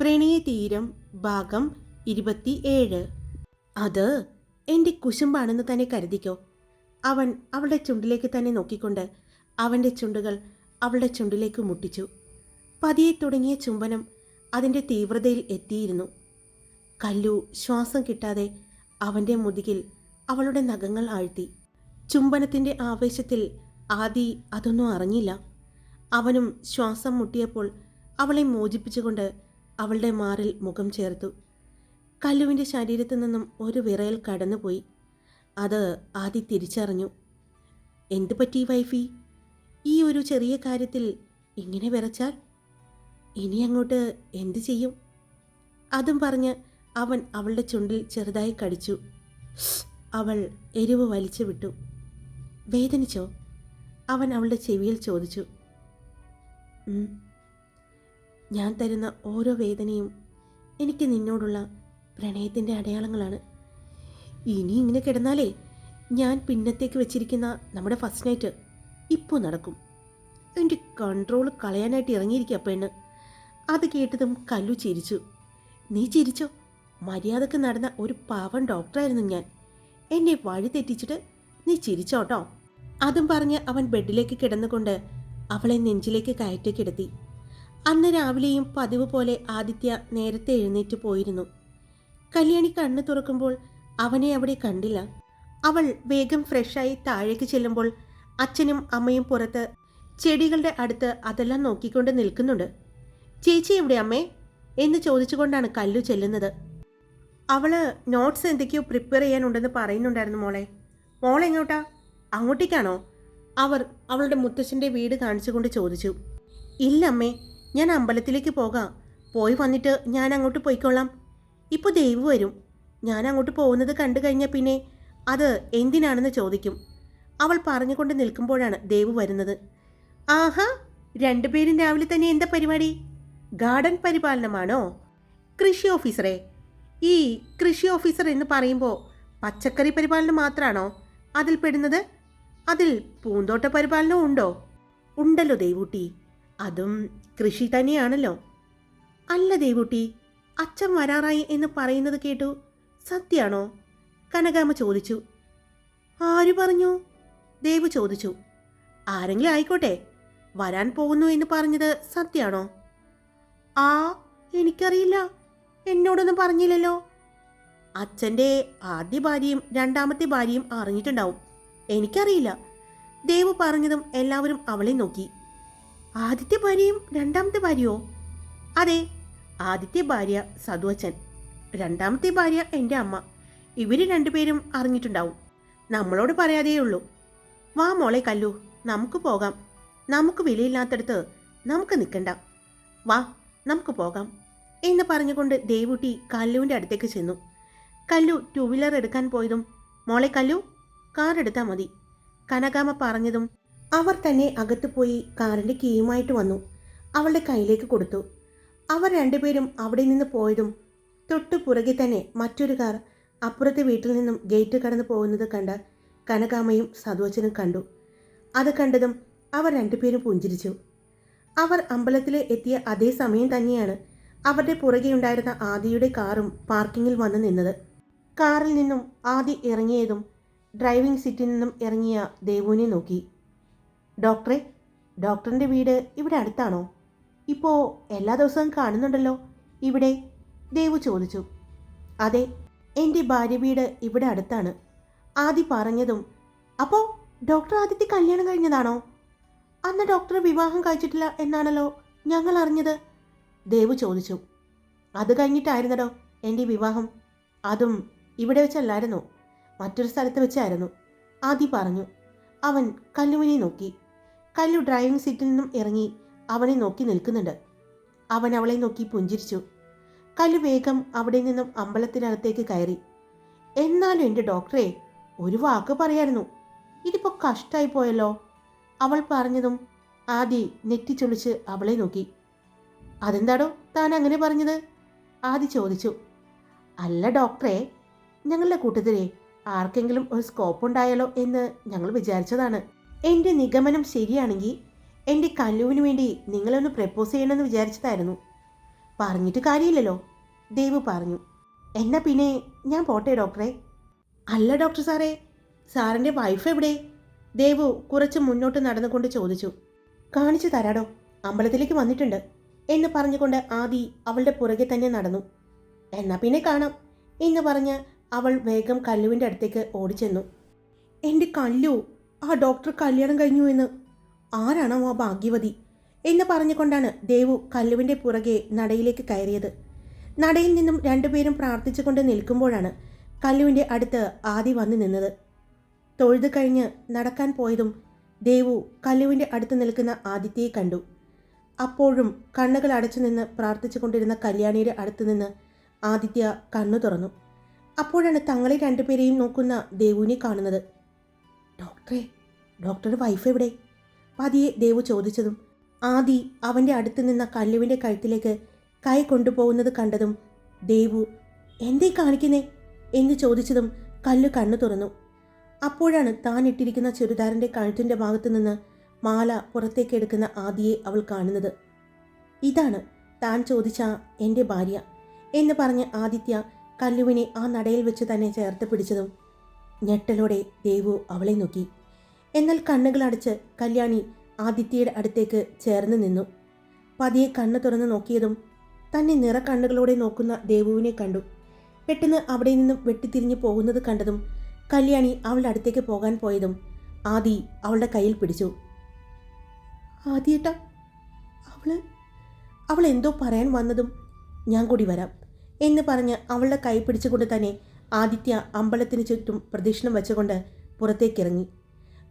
പ്രണയതീരം ഭാഗം ഇരുപത്തി ഏഴ് അത് എന്റെ കുശുമ്പാണെന്ന് തന്നെ കരുതിക്കോ. അവൻ അവളുടെ ചുണ്ടിലേക്ക് തന്നെ നോക്കിക്കൊണ്ട് അവന്റെ ചുണ്ടുകൾ അവളുടെ ചുണ്ടിലേക്ക് മുട്ടിച്ചു. പതിയെ തുടങ്ങിയ ചുംബനം അതിന്റെ തീവ്രതയിൽ എത്തിയിരുന്നു. കല്ലു ശ്വാസം കിട്ടാതെ അവന്റെ മുതുകിൽ അവളുടെ നഖങ്ങൾ ആഴ്ത്തി. ചുംബനത്തിന്റെ ആവേശത്തിൽ ആദി അതൊന്നും അറിഞ്ഞില്ല. അവനും ശ്വാസം മുട്ടിയപ്പോൾ അവളെ മോചിപ്പിച്ചുകൊണ്ട് അവളുടെ മാറിൽ മുഖം ചേർത്തു. കല്ലുവിന്റെ ശരീരത്തു നിന്നും ഒരു വിറയൽ കടന്നുപോയി. അത് ആദി തിരിച്ചറിഞ്ഞു. എന്തു പറ്റി വൈഫി? ഈ ഒരു ചെറിയ കാര്യത്തിൽ ഇങ്ങനെ വിറച്ചാൽ ഇനി അങ്ങോട്ട് എന്തു ചെയ്യും? അതും പറഞ്ഞ് അവൻ അവളുടെ ചുണ്ടിൽ ചെറുതായി കടിച്ചു. അവൾ എരിവ് വലിച്ചു വിട്ടു. വേദനിച്ചോ? അവൻ അവളുടെ ചെവിയിൽ ചോദിച്ചു. "ഉം. ഞാൻ തരുന്ന ഓരോ വേദനയും എനിക്ക് നിന്നോടുള്ള പ്രണയത്തിന്റെ അടയാളങ്ങളാണ്. ഇനി ഇങ്ങനെ കിടന്നാലേ ഞാൻ പിന്നത്തേക്ക് വെച്ചിരിക്കുന്ന നമ്മുടെ ഫസ്റ്റ് നൈറ്റ് ഇപ്പോൾ നടക്കും. എന്റെ കൺട്രോൾ കളയാനായിട്ട് ഇറങ്ങിയിരിക്കുക പെണ്ണ്. അത് കേട്ടതും കല്ലു ചിരിച്ചു. നീ ചിരിച്ചോ? മര്യാദയ്ക്ക് നടന്ന ഒരു പാവം ഡോക്ടറായിരുന്നു ഞാൻ. എന്നെ വഴി തെറ്റിച്ചിട്ട് നീ ചിരിച്ചോട്ടോ? അതും പറഞ്ഞ് അവൻ ബെഡിലേക്ക് കിടന്നുകൊണ്ട് അവളെ നെഞ്ചിലേക്ക് കയറ്റി കിടത്തി. അന്ന് രാവിലെയും പതിവ് പോലെ ആദിത്യ നേരത്തെ എഴുന്നേറ്റ് പോയിരുന്നു. കല്യാണി കണ്ണു തുറക്കുമ്പോൾ അവനെ അവിടെ കണ്ടില്ല. അവൾ വേഗം ഫ്രഷായി താഴേക്ക് ചെല്ലുമ്പോൾ അച്ഛനും അമ്മയും പുറത്ത് ചെടികളുടെ അടുത്ത് അതെല്ലാം നോക്കിക്കൊണ്ട് നിൽക്കുന്നുണ്ട്. ചേച്ചി എവിടെ അമ്മേ? എന്ന് ചോദിച്ചുകൊണ്ടാണ് കല്ലു ചെല്ലുന്നത്. അവൾ നോട്ട്സ് എന്തൊക്കെയോ പ്രിപ്പയർ ചെയ്യാനുണ്ടെന്ന് പറയുന്നുണ്ടായിരുന്നു മോളെ. മോളെങ്ങോട്ടാ അങ്ങോട്ടേക്കാണോ? അവർ അവളുടെ മുത്തശ്ശന്റെ വീട് കാണിച്ചുകൊണ്ട് ചോദിച്ചു. ഇല്ല അമ്മേ ഞാൻ അമ്പലത്തിലേക്ക് പോകാം. പോയി വന്നിട്ട് ഞാൻ അങ്ങോട്ട് പോയിക്കൊള്ളാം ഇപ്പോൾ ദൈവ് വരും. ഞാൻ അങ്ങോട്ട് പോകുന്നത് കണ്ടു കഴിഞ്ഞാൽ പിന്നെ അത് എന്തിനാണെന്ന് ചോദിക്കും. അവൾ പറഞ്ഞുകൊണ്ട് നിൽക്കുമ്പോഴാണ് ദേവ് വരുന്നത്. ആഹാ രണ്ടുപേരും രാവിലെ തന്നെ എന്താ പരിപാടി? ഗാർഡൻ പരിപാലനമാണോ? കൃഷി ഓഫീസറെ. ഈ കൃഷി ഓഫീസർ എന്ന് പറയുമ്പോൾ പച്ചക്കറി പരിപാലനം മാത്രമാണോ അതിൽ പെടുന്നത്? അതിൽ പൂന്തോട്ട പരിപാലനവും ഉണ്ടോ? ഉണ്ടല്ലോ ദേവൂട്ടി. അതും കൃഷി തന്നെയാണല്ലോ. അല്ല ദേവുട്ടി അച്ഛൻ വരാറായി എന്ന് പറയുന്നത് കേട്ടു സത്യാണോ? കനകാമ ചോദിച്ചു. ആര് പറഞ്ഞു? ദേവ് ചോദിച്ചു. ആരെങ്കിലും ആയിക്കോട്ടെ വരാൻ പോകുന്നു എന്ന് പറഞ്ഞത് സത്യാണോ? ആ എനിക്കറിയില്ല. എന്നോടൊന്നും പറഞ്ഞില്ലല്ലോ. അച്ഛന്റെ ആദ്യ ഭാര്യയും രണ്ടാമത്തെ ഭാര്യയും അറിഞ്ഞിട്ടുണ്ടാവും. എനിക്കറിയില്ല. ദേവ് പറഞ്ഞതും എല്ലാവരും അവളെ നോക്കി. ആദ്യത്തെ ഭാര്യയും രണ്ടാമത്തെ ഭാര്യയോ? അതെ ആദ്യത്തെ ഭാര്യ സതുവച്ചൻ രണ്ടാമത്തെ ഭാര്യ എന്റെ അമ്മ. ഇവർ രണ്ടുപേരും അറിഞ്ഞിട്ടുണ്ടാവും. നമ്മളോട് പറയാതേ ഉള്ളൂ വാ മോളെ കല്ലു നമുക്ക് പോകാം. നമുക്ക് വിലയില്ലാത്തടത്ത് നമുക്ക് നിൽക്കണ്ട. വാ നമുക്ക് പോകാം എന്ന് പറഞ്ഞുകൊണ്ട് ദേവുട്ടി കല്ലുവിന്റെ അടുത്തേക്ക് ചെന്നു. കല്ലു ടൂ വീലർ എടുക്കാൻ പോയതും മോളെ കല്ലു കാർ എടുത്താൽ മതി. കനകാമ പറഞ്ഞതും അവർ തന്നെ അകത്ത് പോയി കാറിന്റെ കീയുമായിട്ട് വന്നു. അവളുടെ കയ്യിലേക്ക് കൊടുത്തു. അവർ രണ്ടുപേരും അവിടെ നിന്ന് പോയതും തൊട്ടു പുറകെ തന്നെ മറ്റൊരു കാർ അപ്പുറത്തെ വീട്ടിൽ നിന്നും ഗേറ്റ് കടന്നു പോകുന്നത് കണ്ട കനകാമയും സദോച്ചനും കണ്ടു. അത് കണ്ടതും അവർ രണ്ടുപേരും പുഞ്ചിരിച്ചു. അവർ അമ്പലത്തിൽ എത്തിയ അതേ സമയം തന്നെയാണ് അവരുടെ പുറകെ ഉണ്ടായിരുന്ന ആദിയുടെ കാറും പാർക്കിങ്ങിൽ വന്ന് നിന്നത്. കാറിൽ നിന്നും ആദി ഇറങ്ങിയതും ഡ്രൈവിംഗ് സീറ്റിൽ നിന്നും ഇറങ്ങിയ ദേവുവിനെ നോക്കി. ഡോക്ടറെ ഡോക്ടറിന്റെ വീട് ഇവിടെ അടുത്താണോ? ഇപ്പോൾ എല്ലാ ദിവസവും കാണുന്നുണ്ടല്ലോ. ഇവിടെ ദേവു ചോദിച്ചു. അതെ എന്റെ ഭാര്യ വീട് ഇവിടെ അടുത്താണ്. ആദി പറഞ്ഞതും അപ്പോൾ ഡോക്ടർ ആദിത്യ കല്യാണം കഴിഞ്ഞതാണോ? അന്ന് ഡോക്ടർ വിവാഹം കഴിച്ചിട്ടില്ല എന്നാണല്ലോ ഞങ്ങൾ അറിഞ്ഞത്. ദേവു ചോദിച്ചു. അത് കഴിഞ്ഞിട്ടായിരുന്നടോ എന്റെ വിവാഹം? അതും ഇവിടെ വെച്ചല്ലായിരുന്നു? മറ്റൊരു സ്ഥലത്ത് വെച്ചായിരുന്നു. ആദി പറഞ്ഞു. അവൻ കല്ലുവിനെ നോക്കി. കല്ലു ഡ്രൈവിംഗ് സീറ്റിൽ നിന്നും ഇറങ്ങി അവനെ നോക്കി നിൽക്കുന്നുണ്ട്. അവൻ അവളെ നോക്കി പുഞ്ചിരിച്ചു. കല്ലു വേഗം അവിടെ നിന്നും അമ്പലത്തിനകത്തേക്ക് കയറി. എന്നാലും എന്റെ ഡോക്ടറെ ഒരു വാക്ക് പറയായിരുന്നു. ഇതിപ്പോൾ കഷ്ടമായി പോയല്ലോ. അവൾ പറഞ്ഞതും ആദി നെറ്റിച്ചൊളിച്ച് അവളെ നോക്കി. അതെന്താടോ താൻ അങ്ങനെ പറഞ്ഞത്? ആദി ചോദിച്ചു. അല്ല ഡോക്ടറെ ഞങ്ങളുടെ കൂട്ടത്തിലെ ആർക്കെങ്കിലും ഒരു സ്കോപ്പ് ഉണ്ടായാലോ എന്ന് ഞങ്ങൾ വിചാരിച്ചതാണ്. എന്റെ നിഗമനം ശരിയാണെങ്കിൽ എന്റെ കല്ലുവിന് വേണ്ടി നിങ്ങളൊന്ന് പ്രപ്പോസ് ചെയ്യണമെന്ന് വിചാരിച്ചതായിരുന്നു. പറഞ്ഞിട്ട് കാര്യമില്ലല്ലോ. ദേവ് പറഞ്ഞു. എന്നാ പിന്നെ ഞാൻ പോട്ടെ ഡോക്ടറെ. അല്ല ഡോക്ടർ സാറേ. സാറിന്റെ വൈഫ് എവിടെ? ദേവു കുറച്ച് മുന്നോട്ട് നടന്നുകൊണ്ട് ചോദിച്ചു. കാണിച്ചു തരാടോ അമ്പലത്തിലേക്ക് വന്നിട്ടുണ്ട് എന്ന് പറഞ്ഞുകൊണ്ട് ആദി അവളുടെ പുറകെ തന്നെ നടന്നു. എന്നാ പിന്നെ കാണാം എന്ന് പറഞ്ഞ് അവൾ വേഗം കല്ലുവിന്റെ അടുത്തേക്ക് ഓടിച്ചെന്നു. എന്റെ കല്ലു ആ ഡോക്ടർ കല്യാണം കഴിഞ്ഞു എന്ന്. ആരാണോ ആ ഭാഗ്യവതി? എന്ന് പറഞ്ഞുകൊണ്ടാണ് ദേവു കല്ലുവിന്റെ പുറകെ നടയിലേക്ക് കയറിയത്. നടയിൽ നിന്നും രണ്ടുപേരും പ്രാർത്ഥിച്ചുകൊണ്ട് നിൽക്കുമ്പോഴാണ് കല്ലുവിന്റെ അടുത്ത് ആദി വന്നു നിന്നത്. തൊഴുത് കഴിഞ്ഞ് നടക്കാൻ പോയതും ദേവു കല്ലുവിന്റെ അടുത്ത് നിൽക്കുന്ന ആദിത്യയെ കണ്ടു. അപ്പോഴും കണ്ണുകൾ അടച്ചു നിന്ന് പ്രാർത്ഥിച്ചു കൊണ്ടിരുന്ന കല്യാണിയുടെ അടുത്ത് നിന്ന് ആദിത്യ കണ്ണു തുറന്നു. അപ്പോഴാണ് തങ്ങളെ രണ്ടുപേരെയും നോക്കുന്ന ദേവുവിനെ കാണുന്നത്. ഡോക്ടറെ ഡോക്ടറുടെ വൈഫ് എവിടെ? പതിയെ ദേവു ചോദിച്ചതും ആദി അവന്റെ അടുത്ത് നിന്ന കല്ലുവിന്റെ കഴുത്തിലേക്ക് കൈ കൊണ്ടുപോകുന്നത് കണ്ടതും ദേവു എന്തേ കാണിക്കുന്നേ? എന്ന് ചോദിച്ചതും കല്ലു കണ്ണു തുറന്നു. അപ്പോഴാണ് താൻ ഇട്ടിരിക്കുന്ന ചുരിദാറിന്റെ കഴുത്തിന്റെ ഭാഗത്തു നിന്ന് മാല പുറത്തേക്ക് എടുക്കുന്ന ആദിയെ അവൾ കാണുന്നത്. ഇതാണ് താൻ ചോദിച്ച എന്റെ ഭാര്യ എന്ന് പറഞ്ഞ് ആദിത്യ കല്ലുവിനെ ആ നടയിൽ വെച്ച് തന്നെ ചേർത്ത് പിടിച്ചതും ഞെട്ടലോടെ ദേവു അവളെ നോക്കി. എന്നാൽ കണ്ണുകൾ അടച്ച് കല്യാണി ആദിത്യയുടെ അടുത്തേക്ക് ചേർന്ന് നിന്നു. പതിയെ കണ്ണ് തുറന്ന് നോക്കിയതും തന്നെ നിറ കണ്ണുകളോടെ നോക്കുന്ന ദേവുവിനെ കണ്ടു. പെട്ടെന്ന് അവിടെ നിന്നും വെട്ടിത്തിരിഞ്ഞു പോകുന്നത് കണ്ടതും കല്യാണി അവളുടെ അടുത്തേക്ക് പോകാൻ പോയതും ആദി അവളുടെ കയ്യിൽ പിടിച്ചു. ആദിയേട്ടാ അവൾ അവൾ എന്തോ പറയാൻ വന്നതും ഞാൻ കൂടി വരാം എന്ന് പറഞ്ഞ് അവളുടെ കൈ പിടിച്ചുകൊണ്ട് തന്നെ ആദിത്യ അമ്പലത്തിന് ചുറ്റും പ്രദക്ഷിണം വെച്ചുകൊണ്ട് പുറത്തേക്കിറങ്ങി.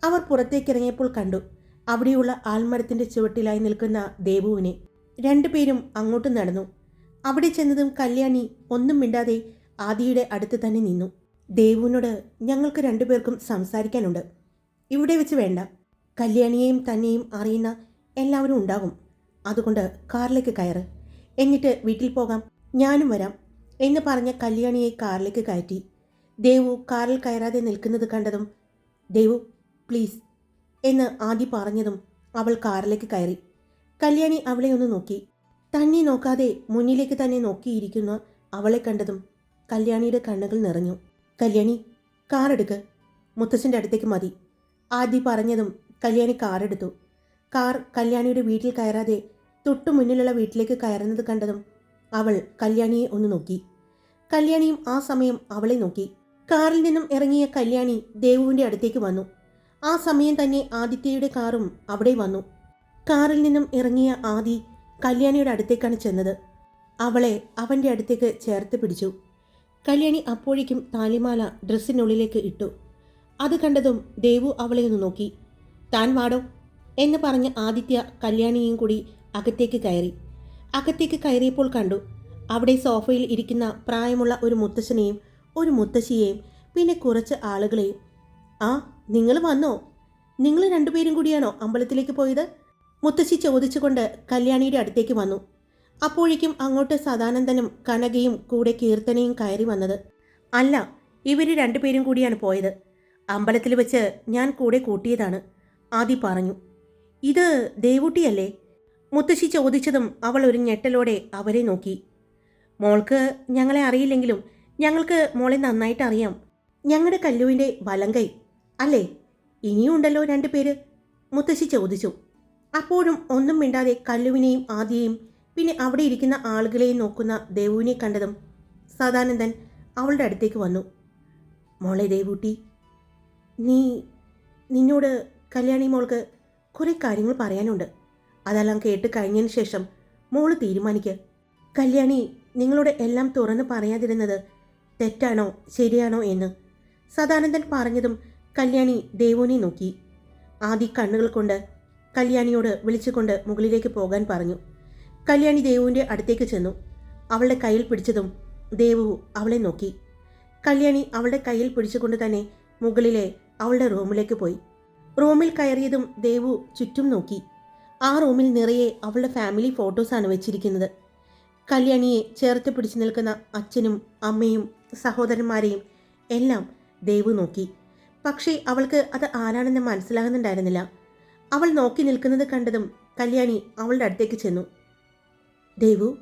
അവർ പുറത്തേക്കിറങ്ങിയപ്പോൾ കണ്ടു. അവിടെയുള്ള ആൽമരത്തിന്റെ ചുവട്ടിലായി നിൽക്കുന്ന ദേവുവിനെ. രണ്ടുപേരും അങ്ങോട്ട് നടന്നു. അവിടെ ചെന്നതും കല്യാണി ഒന്നും മിണ്ടാതെ ആദിയുടെ അടുത്ത് തന്നെ നിന്നു. ദേവുവിനോട് ഞങ്ങൾക്ക് രണ്ടുപേർക്കും സംസാരിക്കാനുണ്ട്. ഇവിടെ വെച്ച് വേണ്ട. കല്യാണിയെയും തന്നെയും അറിയുന്ന എല്ലാവരും ഉണ്ടാകും. അതുകൊണ്ട് കാറിലേക്ക് കയറ്. എന്നിട്ട് വീട്ടിൽ പോകാം. ഞാനും വരാം എന്ന് പറഞ്ഞ കല്യാണിയെ കാറിലേക്ക് കയറ്റി. ദേവു കാറിൽ കയറാതെ നിൽക്കുന്നത് കണ്ടതും ദേവു പ്ലീസ് എന്ന് ആദി പറഞ്ഞതും അവൾ കാറിലേക്ക് കയറി. കല്യാണി അവളെ ഒന്ന് നോക്കി. തന്നെ നോക്കാതെ മുന്നിലേക്ക് തന്നെ നോക്കിയിരിക്കുന്ന അവളെ കണ്ടതും കല്യാണിയുടെ കണ്ണുകൾ നിറഞ്ഞു. കല്യാണി കാറെടുക്ക് മുത്തച്ഛന്റെ അടുത്തേക്ക് മതി. ആദി പറഞ്ഞതും കല്യാണി കാറെടുത്തു കാർ കല്യാണിയുടെ വീട്ടിൽ കയറാതെ തൊട്ടു മുന്നിലുള്ള വീട്ടിലേക്ക് കയറുന്നത് കണ്ടതും അവൾ കല്യാണിയെ ഒന്ന് നോക്കി. കല്യാണിയും ആ സമയം അവളെ നോക്കി. കാറിൽ നിന്നും ഇറങ്ങിയ കല്യാണി ദേവുവിന്റെ അടുത്തേക്ക് വന്നു. ആ സമയം തന്നെ ആദിത്യയുടെ കാറും അവിടെ വന്നു. കാറിൽ നിന്നും ഇറങ്ങിയ ആദി കല്യാണിയുടെ അടുത്തേക്കാണ് ചെന്നത്. അവളെ അവന്റെ അടുത്തേക്ക് ചേർത്ത് പിടിച്ചു. കല്യാണി അപ്പോഴേക്കും താലിമാല ഡ്രസ്സിനുള്ളിലേക്ക് ഇട്ടു. അത് കണ്ടതും ദേവു അവളെ ഒന്ന് നോക്കി. താൻ വാടോ? എന്ന് പറഞ്ഞ് ആദിത്യ കല്യാണിയും കൂടി അകത്തേക്ക് കയറി. അകത്തേക്ക് കയറിയപ്പോൾ കണ്ടു. അവിടെ സോഫയിൽ ഇരിക്കുന്ന പ്രായമുള്ള ഒരു മുത്തശ്ശനെയും ഒരു മുത്തശ്ശിയെയും പിന്നെ കുറച്ച് ആളുകളെയും. ആ നിങ്ങൾ വന്നോ? നിങ്ങൾ രണ്ടുപേരും കൂടിയാണോ അമ്പലത്തിലേക്ക് പോയത്? മുത്തശ്ശി ചോദിച്ചുകൊണ്ട് കല്യാണിയുടെ അടുത്തേക്ക് വന്നു. അപ്പോഴേക്കും അങ്ങോട്ട് സദാനന്ദനും കനകയും കൂടെ കീർത്തനയും കയറി വന്നത്. അല്ല ഇവർ രണ്ടുപേരും കൂടിയാണ് പോയത്. അമ്പലത്തിൽ വെച്ച് ഞാൻ കൂടെ കൂട്ടിയതാണ്. ആദി പറഞ്ഞു ഇത് ദേവൂട്ടിയല്ലേ? മുത്തശ്ശി ചോദിച്ചതും അവൾ ഒരു ഞെട്ടലോടെ അവരെ നോക്കി. മോൾക്ക് ഞങ്ങളെ അറിയില്ലെങ്കിലും ഞങ്ങൾക്ക് മോളെ നന്നായിട്ട് അറിയാം. ഞങ്ങളുടെ കല്ലുവിന്റെ വലങ്കൈ അല്ലേ? ഇനിയുണ്ടല്ലോ രണ്ടു പേര്. മുത്തശ്ശി ചോദിച്ചു. അപ്പോഴും ഒന്നും മിണ്ടാതെ കല്ലുവിനെയും ആദിയെയും പിന്നെ അവിടെ ഇരിക്കുന്ന ആളുകളെയും നോക്കുന്ന ദേവുവിനെ കണ്ടതും സദാനന്ദൻ അവളുടെ അടുത്തേക്ക് വന്നു. മോളെ ദേവൂട്ടി നീ നിന്നോട് കല്യാണി മോൾക്ക് കുറേ കാര്യങ്ങൾ പറയാനുണ്ട്. അതെല്ലാം കേട്ട് കഴിഞ്ഞതിന് ശേഷം മോൾ തീരുമാനിക്ക്. കല്യാണി നിങ്ങളോട് എല്ലാം തുറന്ന് പറയാതിരുന്നത് തെറ്റാണോ ശരിയാണോ എന്ന് സദാനന്ദൻ പറഞ്ഞതും കല്യാണി ദേവുവിനെ നോക്കി. ആദി കണ്ണുകൾ കൊണ്ട് കല്യാണിയോട് വിളിച്ചുകൊണ്ട് മുകളിലേക്ക് പോകാൻ പറഞ്ഞു. കല്യാണി ദേവുവിന്റെ അടുത്തേക്ക് ചെന്നു. അവളുടെ കയ്യിൽ പിടിച്ചതും ദേവു അവളെ നോക്കി. കല്യാണി അവളുടെ കയ്യിൽ പിടിച്ചുകൊണ്ട് തന്നെ മുകളിലെ അവളുടെ റൂമിലേക്ക് പോയി. റൂമിൽ കയറിയതും ദേവു ചുറ്റും നോക്കി. ആ റൂമിൽ നിറയെ അവളുടെ ഫാമിലി ഫോട്ടോസാണ് വെച്ചിരിക്കുന്നത്. കല്യാണിയെ ചേർത്ത് പിടിച്ചു നിൽക്കുന്ന അച്ഛനും അമ്മയും സഹോദരന്മാരെയും എല്ലാം ദേവു നോക്കി. പക്ഷേ അവൾക്ക് അത് ആരാണെന്ന് മനസ്സിലാകുന്നുണ്ടായിരുന്നില്ല. അവൾ നോക്കി നിൽക്കുന്നത് കണ്ടതും കല്യാണി അവളുടെ അടുത്തേക്ക് ചെന്നു. ദേവു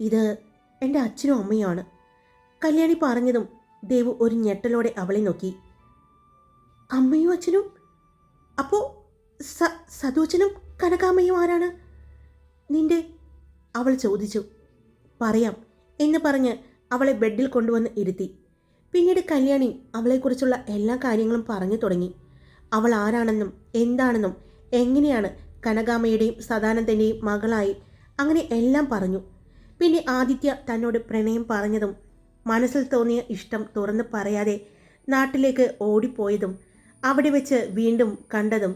ഇത് എന്റെ അച്ഛനും അമ്മയുമാണ്. കല്യാണി പറഞ്ഞതും ദേവു ഒരു ഞെട്ടലോടെ അവളെ നോക്കി. അമ്മയും അച്ഛനും? അപ്പോൾ സ സതോച്ചനും കനകാമ്മയും ആരാണ്? നിന്റെ അവൾ ചോദിച്ചു. പറയാം എന്ന് പറഞ്ഞ് അവളെ ബെഡിൽ കൊണ്ടുവന്ന് ഇരുത്തി. പിന്നീട് കല്യാണി അവളെക്കുറിച്ചുള്ള എല്ലാ കാര്യങ്ങളും പറഞ്ഞു തുടങ്ങി. അവൾ ആരാണെന്നും എന്താണെന്നും എങ്ങനെയാണ് കനകാമയുടെയും സദാനന്ദന്റെയും മകളായി അങ്ങനെ എല്ലാം പറഞ്ഞു. പിന്നെ ആദിത്യ തന്നോട് പ്രണയം പറഞ്ഞതും മനസ്സിൽ തോന്നിയ ഇഷ്ടം തുറന്ന് പറയാതെ നാട്ടിലേക്ക് ഓടിപ്പോയതും അവിടെ വെച്ച് വീണ്ടും കണ്ടതും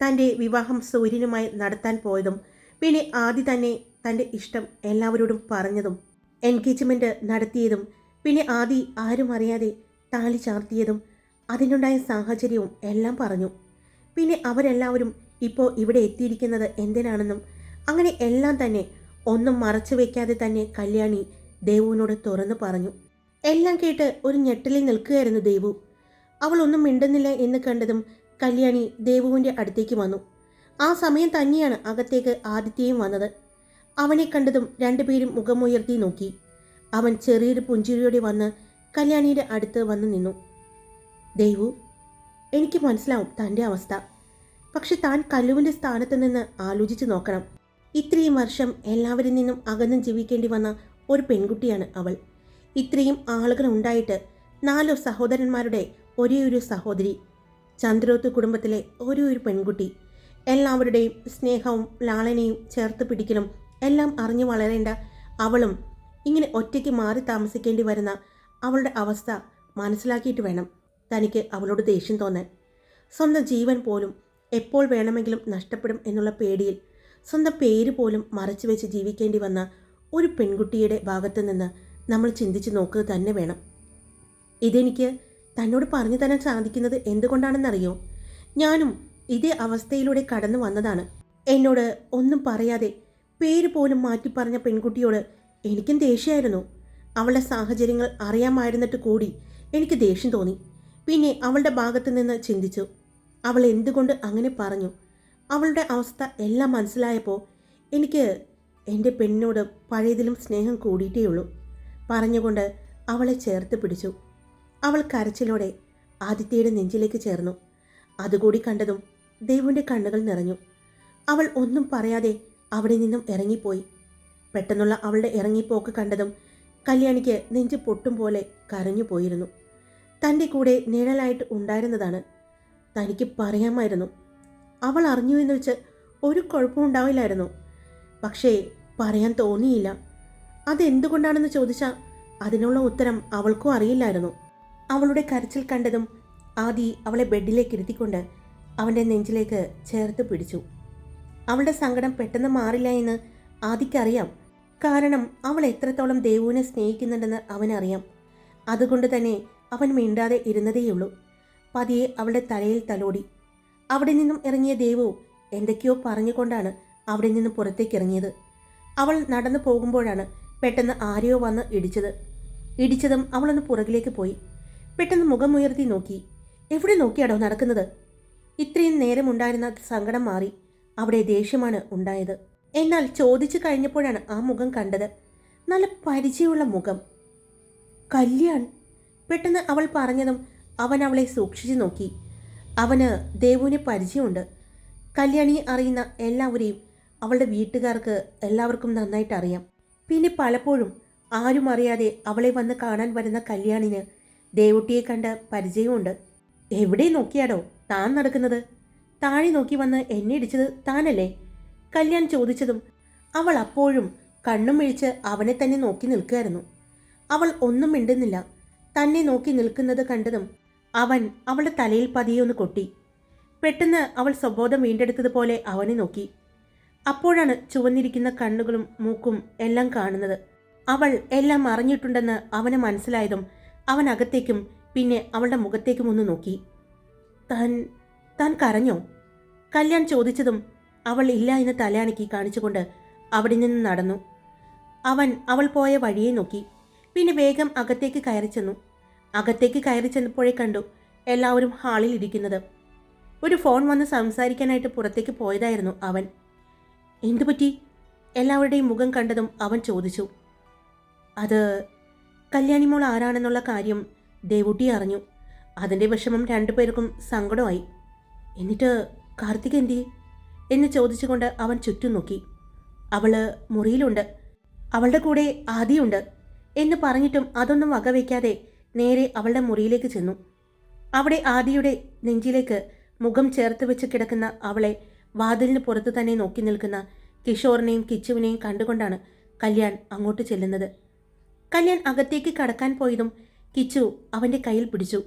തന്റെ വിവാഹം സൂര്യനുമായി നടത്താൻ പോയതും പിന്നെ ആദ്യ തന്നെ തന്റെ ഇഷ്ടം എല്ലാവരോടും പറഞ്ഞതും എൻഗേജ്മെന്റ് നടത്തിയതും പിന്നെ ആദി ആരും അറിയാതെ താളി ചാർത്തിയതും അതിനുണ്ടായ സാഹചര്യവും എല്ലാം പറഞ്ഞു. പിന്നെ അവരെല്ലാവരും ഇപ്പോൾ ഇവിടെ എത്തിയിരിക്കുന്നത് എന്തിനാണെന്നും അങ്ങനെ എല്ലാം തന്നെ ഒന്നും മറച്ചു വയ്ക്കാതെ തന്നെ കല്യാണി ദേവുവിനോട് തുറന്നു പറഞ്ഞു. എല്ലാം കേട്ട് ഒരു ഞെട്ടലിൽ നിൽക്കുകയായിരുന്നു ദേവു. അവൾ ഒന്നും മിണ്ടുന്നില്ല എന്ന് കണ്ടതും കല്യാണി ദേവുവിന്റെ അടുത്തേക്ക് വന്നു. ആ സമയം തന്നെയാണ് അകത്തേക്ക് ആദിത്യയും വന്നത്. അവനെ കണ്ടതും രണ്ടുപേരും മുഖമുയർത്തി നോക്കി. അവൻ ചെറിയൊരു പുഞ്ചിരിയോടെ വന്ന് കല്യാണിയുടെ അടുത്ത് വന്ന് നിന്നു. ദേവു എനിക്ക് മനസ്സിലാവും തന്റെ അവസ്ഥ. പക്ഷെ താൻ കല്ലുവിന്റെ സ്ഥാനത്ത് നിന്ന് ആലോചിച്ച് നോക്കണം. ഇത്രയും വർഷം എല്ലാവരിൽ നിന്നും അകന്നും ജീവിക്കേണ്ടി വന്ന ഒരു പെൺകുട്ടിയാണ് അവൾ. ഇത്രയും ആളുകൾ ഉണ്ടായിട്ട് നാലു സഹോദരന്മാരുടെ ഒരേ ഒരു സഹോദരി ചന്ദ്രോത്ത് കുടുംബത്തിലെ ഒരേ ഒരു പെൺകുട്ടി. എല്ലാവരുടെയും സ്നേഹവും ലാളനയും ചേർത്ത് പിടിക്കലും എല്ലാം അറിഞ്ഞു വളരേണ്ട അവളും ഇങ്ങനെ ഒറ്റയ്ക്ക് മാറി താമസിക്കേണ്ടി വരുന്ന അവളുടെ അവസ്ഥ മനസ്സിലാക്കിയിട്ട് വേണം തനിക്ക് അവളോട് ദേഷ്യം തോന്നാൻ. സ്വന്തം ജീവൻ പോലും എപ്പോൾ വേണമെങ്കിലും നഷ്ടപ്പെടും എന്നുള്ള പേടിയിൽ സ്വന്തം പേര് പോലും മറച്ചു വെച്ച് ജീവിക്കേണ്ടി വന്ന ഒരു പെൺകുട്ടിയുടെ ഭാഗത്ത് നിന്ന് നമ്മൾ ചിന്തിച്ച് നോക്കുക തന്നെ വേണം. ഇതെനിക്ക് തന്നോട് പറഞ്ഞു തരാൻ സാധിക്കുന്നത് എന്തുകൊണ്ടാണെന്നറിയോ? ഞാനും ഇതേ അവസ്ഥയിലൂടെ കടന്നു വന്നതാണ്. എന്നോട് ഒന്നും പറയാതെ പേര് പോലും മാറ്റി പറഞ്ഞ പെൺകുട്ടിയോട് എനിക്കും ദേഷ്യമായിരുന്നു. അവളുടെ സാഹചര്യങ്ങൾ അറിയാമായിരുന്നിട്ട് കൂടി എനിക്ക് ദേഷ്യം തോന്നി. പിന്നെ അവളുടെ ഭാഗത്ത് നിന്ന് ചിന്തിച്ചു. അവൾ എന്തുകൊണ്ട് അങ്ങനെ പറഞ്ഞു? അവളുടെ അവസ്ഥ എല്ലാം മനസ്സിലായപ്പോൾ എനിക്ക് എന്റെ പെണ്ണിനോട് പഴയതിലും സ്നേഹം കൂടിയിട്ടേയുള്ളൂ. പറഞ്ഞുകൊണ്ട് അവളെ ചേർത്ത് പിടിച്ചു. അവൾ കരച്ചിലോടെ ആദിത്യയുടെ നെഞ്ചിലേക്ക് ചേർന്നു. അതുകൂടി കണ്ടതും ദൈവന്റെ കണ്ണുകൾ നിറഞ്ഞു. അവൾ ഒന്നും പറയാതെ അവിടെ നിന്നും ഇറങ്ങിപ്പോയി. പെട്ടെന്നുള്ള അവളുടെ ഇറങ്ങിപ്പോക്ക് കണ്ടതും കല്യാണിക്ക് നെഞ്ച് പൊട്ടും പോലെ കരഞ്ഞു പോയിരുന്നു. തന്റെ കൂടെ നിഴലായിട്ട് ഉണ്ടായിരുന്നതാണ്. തനിക്ക് പറയാമായിരുന്നു അവൾ അറിഞ്ഞു എന്ന് വെച്ച് ഒരു കുഴപ്പവും ഉണ്ടാവില്ലായിരുന്നു. പക്ഷേ പറയാൻ തോന്നിയില്ല. അതെന്തുകൊണ്ടാണെന്ന് ചോദിച്ചാൽ അതിനുള്ള ഉത്തരം അവൾക്കും അറിയില്ലായിരുന്നു. അവളുടെ കരച്ചിൽ കണ്ടതും ആദി അവളെ ബെഡിലേക്ക് ഇരുത്തിക്കൊണ്ട് അവന്റെ നെഞ്ചിലേക്ക് ചേർത്ത് പിടിച്ചു. അവളുടെ സങ്കടം പെട്ടെന്ന് മാറില്ല എന്ന് ആദിക്കറിയാം. കാരണം അവൾ എത്രത്തോളം ദേവുവിനെ സ്നേഹിക്കുന്നുണ്ടെന്ന് അവനറിയാം. അതുകൊണ്ട് തന്നെ അവൻ മിണ്ടാതെ ഇരുന്നതേയുള്ളൂ. പതിയെ അവളുടെ തലയിൽ തലോടി. അവിടെ നിന്നും ഇറങ്ങിയ ദേവു എന്തൊക്കെയോ പറഞ്ഞുകൊണ്ടാണ് അവിടെ നിന്ന് പുറത്തേക്ക് ഇറങ്ങിയത്. അവൾ നടന്നു പോകുമ്പോഴാണ് പെട്ടെന്ന് ആരെയോ വന്ന് ഇടിച്ചത്. ഇടിച്ചതും അവളൊന്ന് പുറകിലേക്ക് പോയി. പെട്ടെന്ന് മുഖമുയർത്തി നോക്കി. എവിടെ നോക്കിയാടോ നടക്കുന്നത്? ഇത്രയും നേരമുണ്ടായിരുന്ന സങ്കടം മാറി അവിടെ ദേഷ്യമാണ് ഉണ്ടായത്. എന്നാൽ ചോദിച്ചു കഴിഞ്ഞപ്പോഴാണ് ആ മുഖം കണ്ടത്. നല്ല പരിചയമുള്ള മുഖം. കല്യാൺ പെട്ടെന്ന് അവൾ പറഞ്ഞതും അവൻ അവളെ സൂക്ഷിച്ചു നോക്കി. അവന് ദേവുവിനെ പരിചയമുണ്ട്. കല്യാണിയെ അറിയുന്ന എല്ലാവരെയും അവളുടെ വീട്ടുകാർക്ക് എല്ലാവർക്കും നന്നായിട്ട് അറിയാം. പിന്നെ പലപ്പോഴും ആരും അറിയാതെ അവളെ വന്ന് കാണാൻ വരുന്ന കല്യാണിന് ദേവുട്ടിയെ കണ്ട് പരിചയമുണ്ട്. എവിടെ നോക്കിയാടോ താൻ നടക്കുന്നത്? താഴെ നോക്കി വന്ന് എന്നെ ഇടിച്ചത് താനല്ലേ? കല്യാൺ ചോദിച്ചതും അവൾ അപ്പോഴും കണ്ണും മിഴിച്ച് അവനെ തന്നെ നോക്കി നിൽക്കുകയായിരുന്നു. അവൾ ഒന്നും മിണ്ടുന്നില്ല. തന്നെ നോക്കി നിൽക്കുന്നത് കണ്ടതും അവൻ അവളുടെ തലയിൽ പതിയെ ഒന്ന് കൊട്ടി. പെട്ടെന്ന് അവൾ സ്വബോധം വീണ്ടെടുത്തതുപോലെ അവനെ നോക്കി. അപ്പോഴാണ് ചുവന്നിരിക്കുന്ന കണ്ണുകളും മൂക്കും എല്ലാം കാണുന്നത്. അവൾ എല്ലാം അറിഞ്ഞിട്ടുണ്ടെന്ന് അവന് മനസ്സിലായതും അവൻ അകത്തേക്കും പിന്നെ അവളുടെ മുഖത്തേക്കും ഒന്ന് നോക്കി. താൻ താൻ കരഞ്ഞോ? കല്യാൺ ചോദിച്ചതും അവൾ ഇല്ല എന്ന് തലയാണക്കി കാണിച്ചുകൊണ്ട് അവിടെ നിന്ന് നടന്നു. അവൻ അവൾ പോയ വഴിയെ നോക്കി. പിന്നെ വേഗം അകത്തേക്ക് കയറി ചെന്നു. അകത്തേക്ക് കയറി ചെന്നപ്പോഴേ കണ്ടു എല്ലാവരും ഹാളിൽ ഇരിക്കുന്നത്. ഒരു ഫോൺ വന്ന് സംസാരിക്കാനായിട്ട് പുറത്തേക്ക് പോയതായിരുന്നു അവൻ. എന്തുപറ്റി എല്ലാവരുടെയും മുഖം കണ്ടതും അവൻ ചോദിച്ചു. അത് കല്യാണിമോൾ ആരാണെന്നുള്ള കാര്യം ദേവുട്ടി അറിഞ്ഞു. അതിന്റെ വിഷമം രണ്ടുപേർക്കും സങ്കടമായി. എന്നിട്ട് കാർത്തിക് എന്തി എന്ന് ചോദിച്ചുകൊണ്ട് അവൻ ചുറ്റും നോക്കി. അവൾ മുറിയിലുണ്ട്. അവളുടെ കൂടെ ആദിയുണ്ട് എന്ന് പറഞ്ഞിട്ടും അതൊന്നും വകവയ്ക്കാതെ നേരെ അവളുടെ മുറിയിലേക്ക് ചെന്നു. അവിടെ ആദിയുടെ നെഞ്ചിലേക്ക് മുഖം ചേർത്ത് വെച്ച് കിടക്കുന്ന അവളെ വാതിലിന് പുറത്ത് തന്നെ നോക്കി നിൽക്കുന്ന കിഷോറിനെയും കിച്ചുവിനെയും കണ്ടുകൊണ്ടാണ് കല്യാൺ അങ്ങോട്ട് ചെല്ലുന്നത്. കല്യാൺ അകത്തേക്ക് കടക്കാൻ പോയതും കിച്ചു അവന്റെ കയ്യിൽ പിടിച്ചു.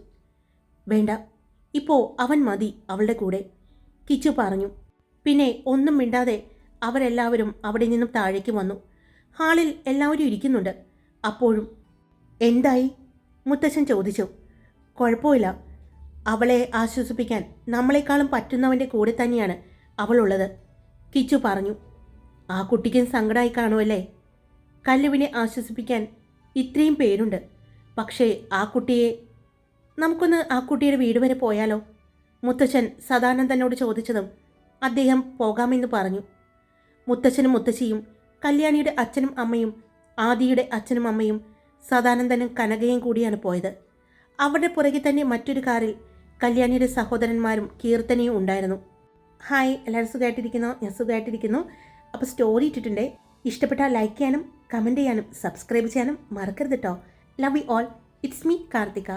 വേണ്ട ഇപ്പോൾ അവൻ മതി അവളുടെ കൂടെ കിച്ചു പറഞ്ഞു. പിന്നെ ഒന്നും മിണ്ടാതെ അവരെല്ലാവരും അവിടെ നിന്നും താഴേക്ക് വന്നു. ഹാളിൽ എല്ലാവരും ഇരിക്കുന്നുണ്ട്. അപ്പോഴും എന്തായി? മുത്തശ്ശൻ ചോദിച്ചു. കുഴപ്പമില്ല. അവളെ ആശ്വസിപ്പിക്കാൻ നമ്മളെക്കാളും പറ്റുന്നവന്റെ കൂടെ തന്നെയാണ് അവളുള്ളത് കിച്ചു പറഞ്ഞു. ആ കുട്ടിക്കും സങ്കടമായി കാണുമല്ലേ? കല്ലുവിനെ ആശ്വസിപ്പിക്കാൻ ഇത്രയും പേരുണ്ട്. പക്ഷേ ആ കുട്ടിയെ നമുക്കൊന്ന് ആ കുട്ടിയുടെ വീട് വരെ പോയാലോ? മുത്തച്ഛൻ സദാനന്ദനോട് ചോദിച്ചതും അദ്ദേഹം പോകാമെന്ന് പറഞ്ഞു. മുത്തച്ഛനും മുത്തശ്ശിയും കല്യാണിയുടെ അച്ഛനും അമ്മയും ആദിയുടെ അച്ഛനും അമ്മയും സദാനന്ദനും കനകയും കൂടിയാണ് പോയത്. അവരുടെ പുറകെ തന്നെ മറ്റൊരു കാറിൽ കല്യാണിയുടെ സഹോദരന്മാരും കീർത്തനയും ഉണ്ടായിരുന്നു. ഹായ് എല്ലാവരും സുഖമായിട്ടിരിക്കുന്നു? ഞാൻ സുഖമായിട്ടിരിക്കുന്നു. അപ്പോൾ സ്റ്റോറി ഇട്ടിട്ടുണ്ട്. ഇഷ്ടപ്പെട്ടാൽ ലൈക്ക് ചെയ്യാനും കമന്റ് ചെയ്യാനും സബ്സ്ക്രൈബ് ചെയ്യാനും മറക്കരുത് കേട്ടോ love you all it's me Karthika.